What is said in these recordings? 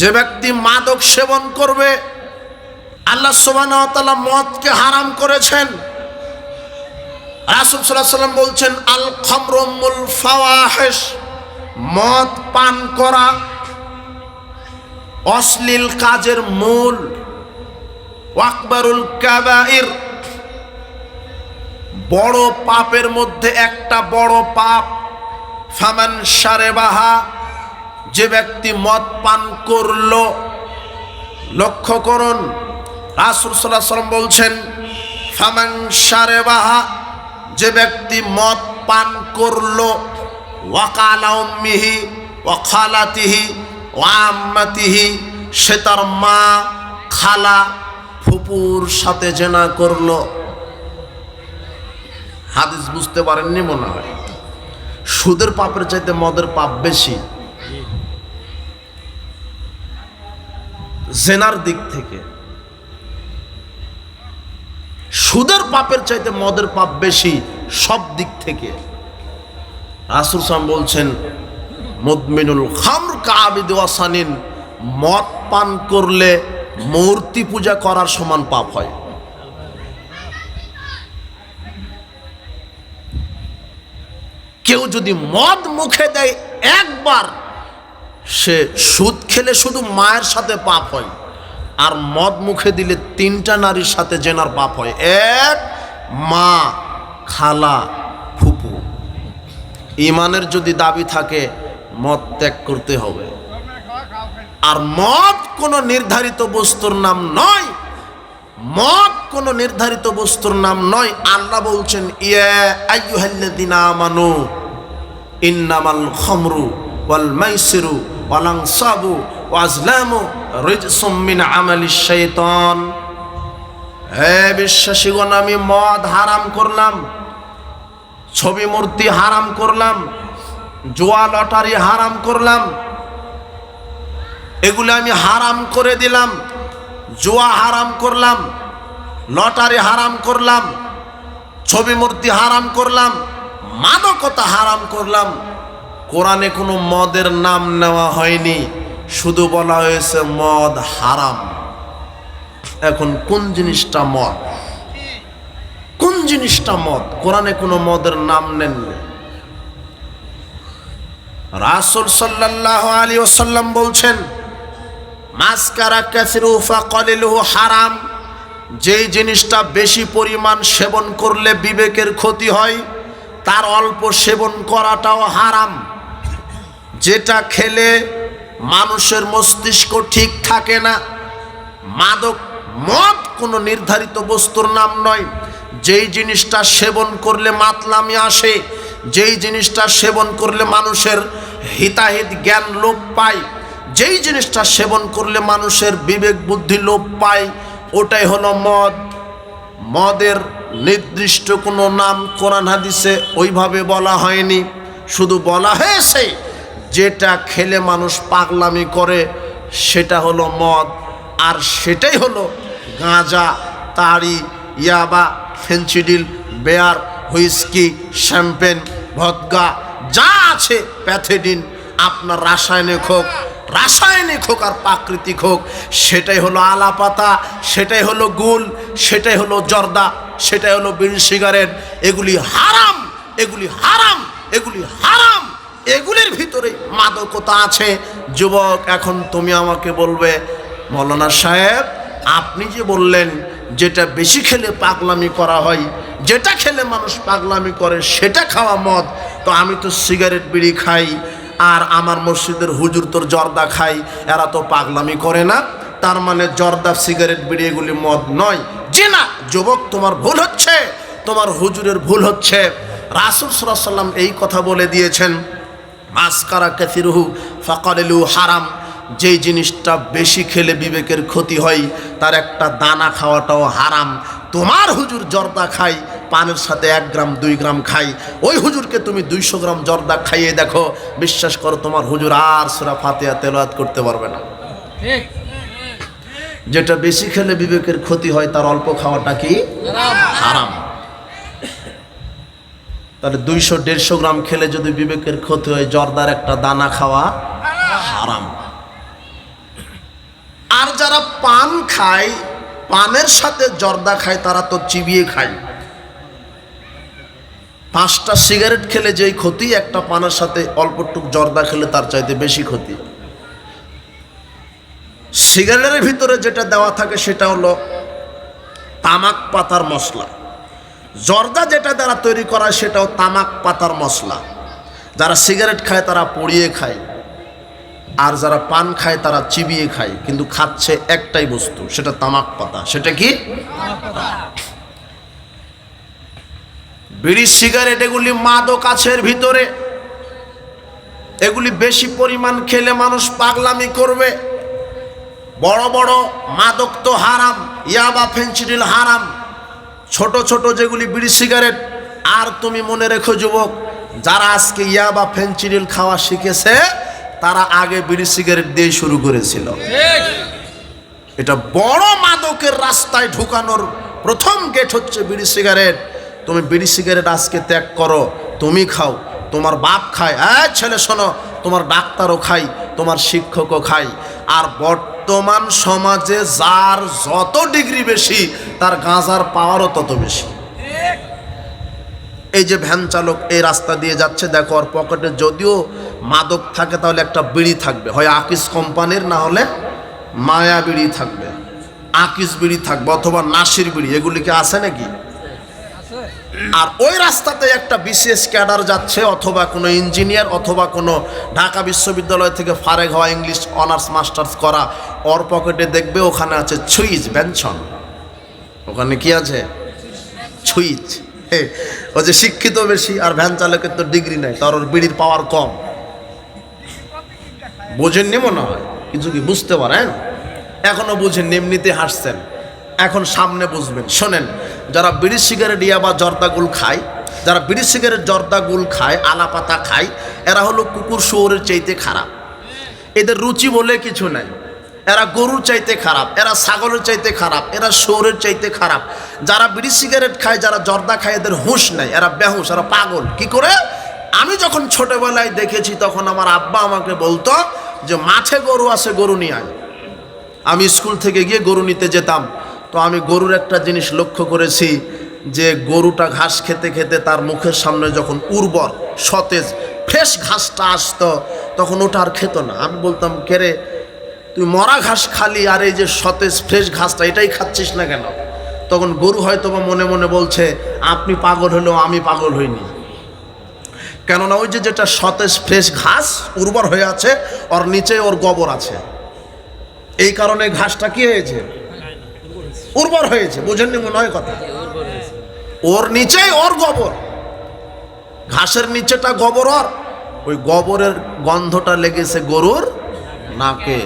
যে ব্যক্তি মাদক সেবন করবে, আল্লাহ সুবাহ মদকে হারাম করেছেন। রাসুল সাল্লাহ সাল্লাম বলছেন, আল খমরমুল ফাওয়াহেশ মদ পান করা অশ্লীল কাজের মূল। ওয়াকবারুল কাবাইর, বড় পাপের মধ্যে একটা বড় পাপ। ফামান সারেবাহা যে ব্যক্তি মদ পান করল, লক্ষ্য করুন, রাসুল বলছেন, ফামান সারেবাহা যে ব্যক্তি মদ পান করল ওয়াকালাউমিহি ওয়াখালাতিহি ওয়াম্মাতিহি সে তার মা খালা ফুপুর সাথে জেনা করল। হাদিস বুঝতে পারেননি মনে হয়। সুদের পাপের চাইতে মদের পাপ বেশি। জেনার দিক থেকে। সুদের পাপের চাইতে মদের পাপ বেশি সব দিক থেকে। রাসুল সাম বলছেন, মুদমিনুল খামর কাবিদ ওয়াসানিন, মদ পান করলে মূর্তি পূজা করার সমান পাপ হয়। কেউ যদি মদ মুখে দেয় একবার সে সুদ খেলে শুধু মায়ের সাথে পাপ হয়, আর মদ মুখে দিলে তিনটা নারীর সাথে জেনার পাপ হয়। এক, মা, খালা, ফুপু। ইমানের যদি দাবি থাকে, মদ ত্যাগ করতে হবে। আর মদ কোনো নির্ধারিত বস্তুর নাম নয়। মদ কোনো নির্ধারিত বস্তুর নাম নয়। আল্লাহ বলছেন, ইয়া আমানু, ইন্নামাল খামরু ওয়াল মাইসিরু ওয়াল আনসাবু ওয়াজলামু রিজসুম মিন আমালিশ শাইতান। হে বিশ্বাসীগণ, আমি মদ হারাম করলাম, ছবি মূর্তি হারাম করলাম, জোয়া লটারি হারাম করলাম, এগুলো আমি হারাম করে দিলাম, জুয়া হারাম করলাম, লটারি হারাম করলাম, ছবি মূর্তি হারাম করলাম, মাদকতা হারাম করলাম। কোরআনে কোনো মদের নাম নেওয়া হয়নি। শুধু বলা হয়েছে মদ হারাম। এখন কোন জিনিসটা মদ? কোন জিনিসটা মদ? কোরআনে কোনো মদের নাম নেননি রাসুল সাল্লাহ আলী ওসাল্লাম বলছেন, মাসকারা কাসিরুফা কলিলুহু হারাম। যেই জিনিসটা বেশি পরিমাণ সেবন করলে বিবেকের ক্ষতি হয়, তার অল্প সেবন করাটাও হারাম। যেটা খেলে মানুষের মস্তিষ্ক ঠিক থাকে না। মাদক, মদ কোনো নির্ধারিত বস্তুর নাম নয়। যেই জিনিসটা সেবন করলে মাতলামি আসে, যেই জিনিসটা সেবন করলে মানুষের হিতাহিত জ্ঞান লোপ পায়, যেই জিনিসটা সেবন করলে মানুষের বিবেক বুদ্ধি লোপ পায়, ওটাই হলো মদ। মদের নির্দিষ্ট কোনো নাম কোরআন হাদিসে ওইভাবে বলা হয়নি। শুধু বলা হয়েছে যেটা খেলে মানুষ পাগলামি করে, সেটা হলো মদ, আর সেটাই হলো গাঁজা তাড়ি ইয়াবা Phensedyl beer, whisky, champagne vodka যা আছে প্যাথেডিন, আপনার রাসায়নিক হোক রাসায়নিক হোক আর প্রাকৃতিক হোক, সেটাই হলো আলাপাতা, সেটাই হলো গুল, সেটাই হলো জর্দা, সেটাই হলো বিড়ি সিগারেট, এগুলি হারাম এগুলি হারাম এগুলি হারাম। এগুলির ভিতরে মাদকতা আছে। যুবক, এখন তুমি আমাকে বলবে, মৌলানা সাহেব, আপনি যে বললেন যেটা বেশি খেলে পাগলামি করা হয়, যেটা খেলে মানুষ পাগলামি করে, সেটা খাওয়া মদ। তো আমি তো সিগারেট বিড়ি খাই, আর আমার মসজিদের হুজুর তোর জর্দা খাই এরা তো পাগলামি করে না। তার মানে জর্দা, সিগারেট, বিড়ি এগুলি মদ নয়। যে না, যুবক, তোমার ভুল হচ্ছে, তোমার হুজুরের ভুল হচ্ছে। রাসুল সাল্লাম এই কথা বলে দিয়েছেন। মাসকারা কাফিরুহু ফাকারেলু হারাম। যেই জিনিসটা বেশি খেলে বিবেকের ক্ষতি হয় তার একটা দানা খাওয়াটাও হারাম। তোমার হুজুর জর্দা খাই পানের সাথে এক গ্রাম দুই গ্রাম খাই ওই হুজুরকে তুমি দুইশো গ্রাম জর্দা খাইয়ে দেখো বিশ্বাস করো তোমার হুজুর আর সুরা ফাতেহা তেলাওয়াত করতে পারবে না। যেটা বেশি খেলে বিবেকের ক্ষতি হয় তার অল্প খাওয়াটা কি? হারাম। তাহলে দুইশো দেড়শো গ্রাম খেলে যদি বিবেকের ক্ষতি হয়, জর্দার একটা দানা খাওয়া হারাম। আর যারা পান খায়, পানের সাথে জর্দা খায়, তারা তো চিবিয়ে খায়। পাঁচটা সিগারেট খেলে যেই ক্ষতি, একটা পানের সাথে অল্পটুক জর্দা খেলে তার চাইতে বেশি ক্ষতি। সিগারেটের ভিতরে যেটা দেওয়া থাকে, সেটা হলো তামাক পাতার মশলা। জর্দা যেটা দ্বারা তৈরি করা সেটাও তামাক পাতার মশলা। যারা সিগারেট খায় তারা পড়িয়ে খায়। আর যারা পান খায় তারা চিবিয়ে খায়। কিন্তু খাচ্ছে একটাই বস্তু, সেটা তামাক পাতা। সেটা কি? বিড়ি, সিগারেট, এগুলি মাদক আছে এর ভিতরে। এগুলি বেশি পরিমাণ খেলে মানুষ পাগলামি করবে। বড় বড় মাদক তো হারাম, ইয়াবা, ফেন্সিডিল হারাম। ছোট ছোট যেগুলি বিড়ি সিগারেট, আর তুমি মনে রেখো যুবক, যারা আজকে ইয়া বা ফেন্সিডিল খাওয়া শিখেছে, তারা আগে বিড়ি সিগারেট দিয়ে শুরু করেছিল। এটা বড় মাদকের রাস্তায় ঢুকানোর প্রথম গেট হচ্ছে বিড়ি সিগারেট। তুমি বিড়ি সিগারেট আজকে ত্যাগ করো, তুমি খাও, তোমার বাপ খায়। হ্যাঁ ছেলে শোনো, তোমার ডাক্তারও খাই তোমার শিক্ষকও খাই আর বর্তমান সমাজে যার যত ডিগ্রি বেশি, তার গাঁজার পাওয়ারও তত বেশি। এই যে ভ্যান চালক এই রাস্তা দিয়ে যাচ্ছে, দেখো ওর পকেটে যদিও মাদক থাকে, তাহলে একটা বিড়ি থাকবে। হয় আকিস কোম্পানির, না হলে মায়া বিড়ি থাকবে। আকিস বিড়ি থাকবে, অথবা নাসির বিড়ি, এগুলি কি আছে নাকি? আর ওই রাস্তাতে একটা বিশেষ ক্যাডার যাচ্ছে, অথবা কোনো ইঞ্জিনিয়ার, অথবা কোনো ঢাকা বিশ্ববিদ্যালয় থেকে ফারেক হওয়া ইংলিশ অনার্স মাস্টার্স করা। ওর পকেটে দেখবে ওখানে আছে ছুইজ বেনশন ওখানে কি আছে? ছুইচ ও যে শিক্ষিত বেশি, আর ভ্যান চালকের তো ডিগ্রি নাই, তার ওর বিড়ির পাওয়ার কম। বোঝেননি মনে হয়? কিছু কি বুঝতে পারেন? এখনও বুঝেন এমনিতে হাসছেন। এখন সামনে বুঝবেন। শোনেন যারা বিড়ি সিগারেট ইয়া বা জর্দাগুল খায়, যারা বিড়ি সিগারেট জর্দাগুল খায়, আলাপাতা খায়, এরা হলো কুকুর শুয়োরের চাইতে খারাপ। এদের রুচি বলে কিছু নাই। এরা গরুর চাইতে খারাপ, এরা ছাগলের চাইতে খারাপ, এরা শুয়োরের চাইতে খারাপ। যারা বিড়ি সিগারেট খায়, যারা জর্দা খায়, এদের হুঁশ নাই, এরা বেহুশ, এরা পাগল। কি করে? আমি যখন ছোটবেলায় দেখেছি, তখন আমার আব্বা আমাকে বলতো যে, মাঠে গরু আছে, গরু নিয়ে আমি স্কুল থেকে গিয়ে গরু নিতে যেতাম। তো আমি গরুর একটা জিনিস লক্ষ্য করেছি যে গরুটা ঘাস খেতে খেতে তার মুখের সামনে যখন উর্বর, সতেজ, ফ্রেশ ঘাসটা আসতো, তখন ওটা আর খেত না। আমি বলতাম কেরে তুই মরা ঘাস খালি আর এই যে সতেজ, ফ্রেশ ঘাসটা, এটাই খাচ্ছিস না কেন? তখন গরু হয়তো বা মনে মনে বলছে, আপনি পাগল হলেও আমি পাগল হইনি। কেননা ওই যে যেটা সতেজ, ফ্রেশ ঘাস উর্বর হয়ে আছে, ওর নিচে ওর গোবর আছে। এই কারণে ঘাসটা কি হয়েছে? উর্বর হয়েছে বুঝেননি মনে হয় কথা? ওর নিচে ওর গোবর। ঘাসের নিচেটা গোবর ওর। ওই গোবরের গন্ধটা লেগেছে গরুর নাকে।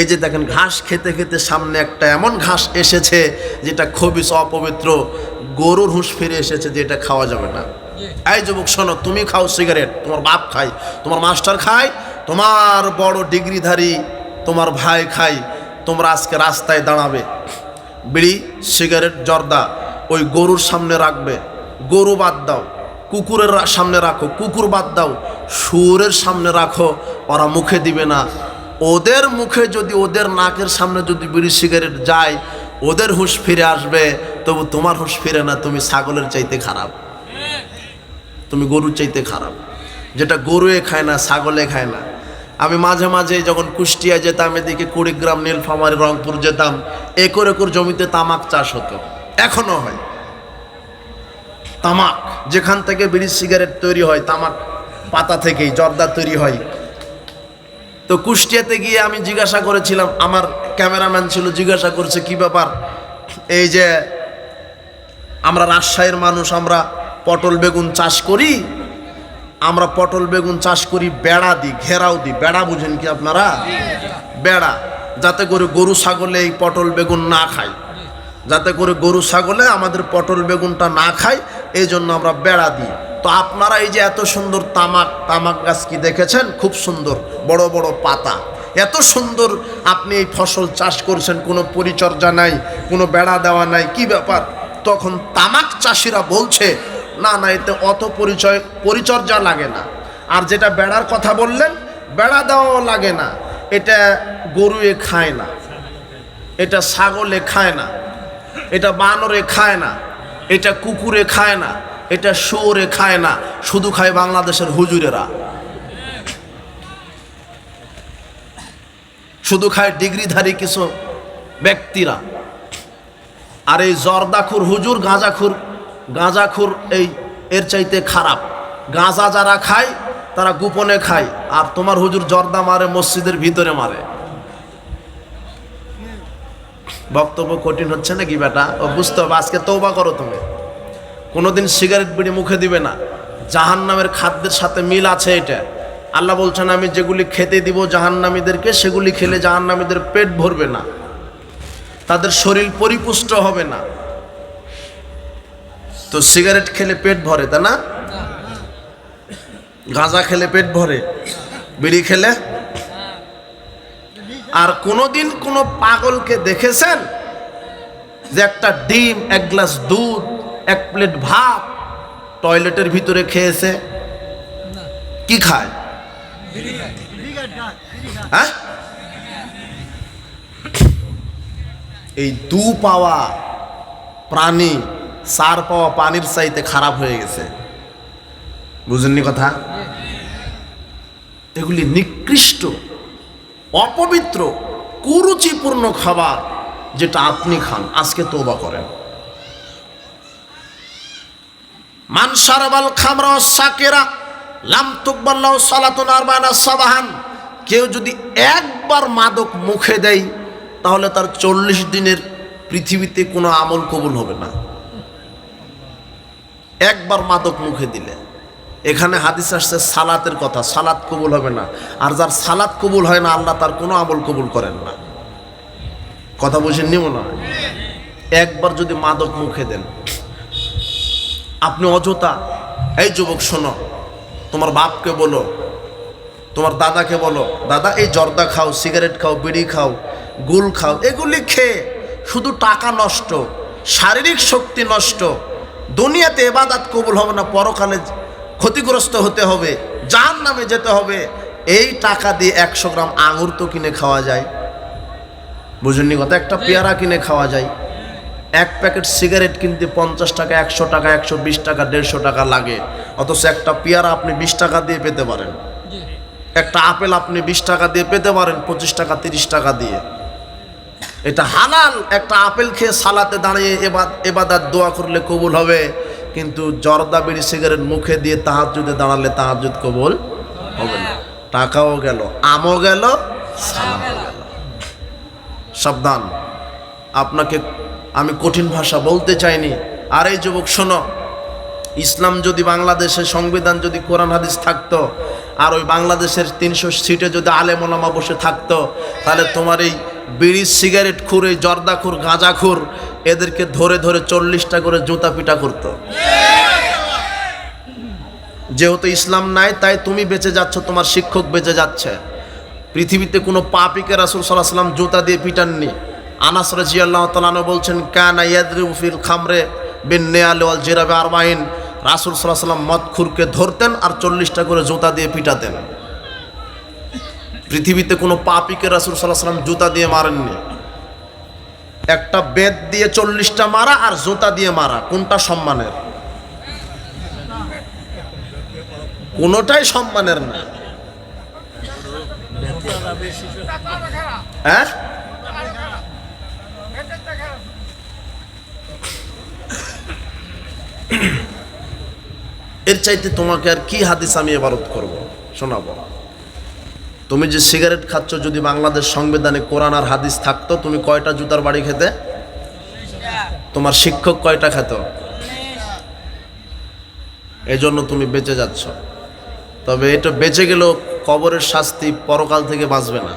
এই যে দেখেন ঘাস খেতে খেতে সামনে একটা এমন ঘাস এসেছে যেটা খুবই অপবিত্র। গরুর হুঁশ ফিরে এসেছে যে এটা খাওয়া যাবে না। এই যুবক শোনো তুমি খাও সিগারেট তোমার বাপ খায় তোমার মাস্টার খায় তোমার বড় ডিগ্রিধারী তোমার ভাই খায় তোমরা আজকে রাস্তায় দাঁড়াবে। বিড়ি, সিগারেট, জর্দা, ওই গরুর সামনে রাখবে। গরু বাদ দাও, কুকুরের সামনে রাখো, কুকুর বাদ দাও, শুয়োরের সামনে রাখো, ওরা মুখে দিবে না। ওদের মুখে যদি ওদের নাকের সামনে যদি বিড়ি, সিগারেট যায়, ওদের হুঁশ ফিরে আসবে, তবু তোমার হুঁশ ফিরে না, তুমি ছাগলের চাইতে খারাপ। তুমি গরুর চাইতে খারাপ। যেটা গরুয়ে খায় না, ছাগলে খায় না। আমি মাঝে মাঝে যখন কুষ্টিয়া যেতাম, এদিকে কুড়িগ্রাম, নীলফামারি, রংপুর যেতাম, একর একর জমিতে তামাক চাষ হতো। এখনও হয়। তামাক, যেখান থেকে বিড়ি সিগারেট তৈরি হয়, তামাক পাতা থেকেই, জর্দা তৈরি হয়। তো কুষ্টিয়াতে গিয়ে আমি জিজ্ঞাসা করেছিলাম, আমার ক্যামেরাম্যান ছিল, জিজ্ঞাসা করছে, কি ব্যাপার? এই যে, আমরা রাজশাহীর মানুষ, আমরা পটল, বেগুন চাষ করি আমরা পটল বেগুন চাষ করি, বেড়া দিই, ঘেরাও দিই। বেড়া বুঝেন কি আপনারা? বেড়া। যাতে করে গরু, ছাগলে এই পটল বেগুন না খায়। যাতে করে গরু, ছাগলে আমাদের পটল বেগুনটা না খায়, এই জন্য আমরা বেড়া দিই। তো আপনারা এই যে এত সুন্দর তামাক তামাক গাছ কি দেখেছেন? খুব সুন্দর, বড় বড় পাতা। এত সুন্দর আপনি এই ফসল চাষ করছেন, কোনো পরিচর্যা নাই, কোনো বেড়া দেওয়া নাই, কি ব্যাপার? তখন তামাক চাষিরা বলছে না না, এতে অত পরিচয়, পরিচর্যা লাগে না। আর যেটা বেড়ার কথা বললেন, বেড়া দেওয়াও লাগে না। এটা গরুয়ে খায় না। এটা ছাগলে খায় না। এটা বানরে খায় না। এটা কুকুরে খায় না। এটা শুয়োরে খায় না। শুধু খায় বাংলাদেশের হুজুরেরা। শুধু খায় ডিগ্রিধারী কিছু ব্যক্তিরা। আর এই জর্দাখুর, হুজুর, গাঁজাখুর গাঁজাখুর এই এর চাইতে খারাপ। গাঁজা যারা খায়, তারা গোপনে খায়, আর তোমার হুজুর জর্দা মারে, মসজিদের ভিতরে মারে। বক্তব্য কঠিন হচ্ছে নাকি বেটা? ও বুঝতে হবে, আজকে তৌবা করো তুমি। কোনোদিন সিগারেট বিড়ি মুখে দিবে না। জাহান নামের খাদ্যের সাথে মিল আছে এটা। আল্লাহ বলছেন, আমি যেগুলি খেতে দিব জাহান্নামীদেরকে, সেগুলি খেলে জাহান্নামীদের পেট ভরবে না। তাদের শরীর পরিপুষ্ট হবে না। তো সিগারেট খেলে পেট ভরে তা না? গাঁজা খেলে পেট ভরে, বিড়ি খেলে? আর কোনোদিন কোনো পাগলকে দেখেছেন যে একটা ডিম, এক গ্লাস দুধ, এক প্লেট ভাত টয়লেটের ভিতরে খেয়েছে? কি খায়? হ্যাঁ? এই দু পাওয়া প্রাণী সার পাওয়া পানির চাইতে খারাপ হয়ে গেছে। বুঝেননি কথা? এগুলি নিকৃষ্ট, অপবিত্র, কুরুচিপূর্ণ খাবার যেটা আপনি খান, আজকে তোবা করেন। মান সারাবাল খামরা সাকেরা, লাম তুকবাল্লাহ সালাতুন আরবানা সাবাহান। কেউ যদি একবার মাদক মুখে দেয়, তাহলে তার চল্লিশ দিনের পৃথিবীতে কোনো আমল কবুল হবে না। একবার মাদক মুখে দিলে। এখানে হাদিস আসছে, সালাতের কথা। সালাত কবুল হবে না। আর যার সালাত কবুল হয় না, আল্লাহ তার কোনো আমল কবুল করেন না। কথা বুঝেননি মনে না? একবার যদি মাদক মুখে দেন, আপনি অযথা, এই যুবক, শোনো, তোমার বাপকে বলো, তোমার দাদাকে বলো, দাদা, এই জর্দা খাও, সিগারেট খাও, বিড়ি খাও, গুল খাও, এগুলি খেয়ে শুধু টাকা নষ্ট, শারীরিক শক্তি নষ্ট দুনিয়াতে এবাদাত কবুল হবে না পরকালে ক্ষতিগ্রস্ত হতে হবে যার নামে যেতে হবে। এই টাকা দিয়ে একশো গ্রাম আঙুর তো কিনে খাওয়া যায়। বুঝুননি কথা? একটা পেয়ারা কিনে খাওয়া যায়। এক প্যাকেট সিগারেট কিনতে পঞ্চাশ টাকা একশো টাকা একশো বিশ টাকা দেড়শো টাকা লাগে। অথচ একটা পেয়ারা আপনি বিশ টাকা দিয়ে পেতে পারেন। একটা আপেল আপনি বিশ টাকা দিয়ে পেতে পারেন পঁচিশ টাকা তিরিশ টাকা দিয়ে। এটা হালাল, একটা আপেল খেয়ে সালাতে দাঁড়িয়ে এবাদ এবাদার দোয়া করলে কবুল হবে। কিন্তু জর্দা বিড়ি সিগারেট মুখে দিয়ে তাহাজুদে দাঁড়ালে তাহাজুদ কবুল হবে না। টাকাও গেল, আমও গেল গেল। সাবধান। আপনাকে আমি কঠিন ভাষা বলতে চাইনি। আর এই যুবক, শোনো, ইসলাম যদি বাংলাদেশের সংবিধান যদি কোরআন হাদিস থাকতো, আর ওই বাংলাদেশের তিনশো সিটে যদি আলেমোলামা বসে থাকতো, তাহলে তোমার এই বিড়ি, সিগারেট খুর জর্দাখুর গাঁজাখুর এদেরকে ধরে ধরে চল্লিশটা করে জুতা পিটা করতো। যেহেতু ইসলাম নাই, তাই তুমি বেঁচে যাচ্ছ, তোমার শিক্ষক বেঁচে যাচ্ছে। পৃথিবীতে কোনো পাপিকে রাসুল সাল্লাহ সাল্লাম জুতা দিয়ে পিটাননি। আনাস রাজি আল্লাহ তালানো বলছেন, কানা ইয়াদরিফিল খামরে বিন নেয়াল জিরাবে আরবাইন। রাসুল সাল্লাহ সাল্লাম মদখুরকে ধরতেন আর চল্লিশটা করে জুতা দিয়ে পিটাতেন। পৃথিবীতে কোনো পাপিকে রাসুল সাল্লাহ সাল্লাম জুতা দিয়ে মারেননি। একটা বেদ দিয়ে চল্লিশটা মারা আর জুতা দিয়ে মারা, কোনটা সম্মানের? কোনোটাই সম্মানের না। হ্যাঁ? এর চাইতে তোমাকে আর কি হাদিস আমি এবারত করব? শোনাবো। তুমি যে সিগারেট খাচ্ছ যদি বাংলাদেশ সংবিধানে কোরআন আর হাদিস থাকতো, তুমি কয়টা জুতার বাড়ি খেতে? তোমার শিক্ষক কয়টা খেত? এই জন্য তুমি বেঁচে যাচ্ছ। তবে এটা বেঁচে গেলেও কবরের শাস্তি পরকাল থেকে বাঁচবে না।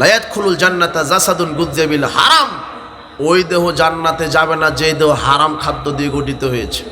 লায়াত খুলুল জান্নাতা জাসাদুন গুজ্জাবিল হারাম। ওই দেহ জান্নাতে যাবে না যে দেহ হারাম খাদ্য দিয়ে গঠিত হয়েছে।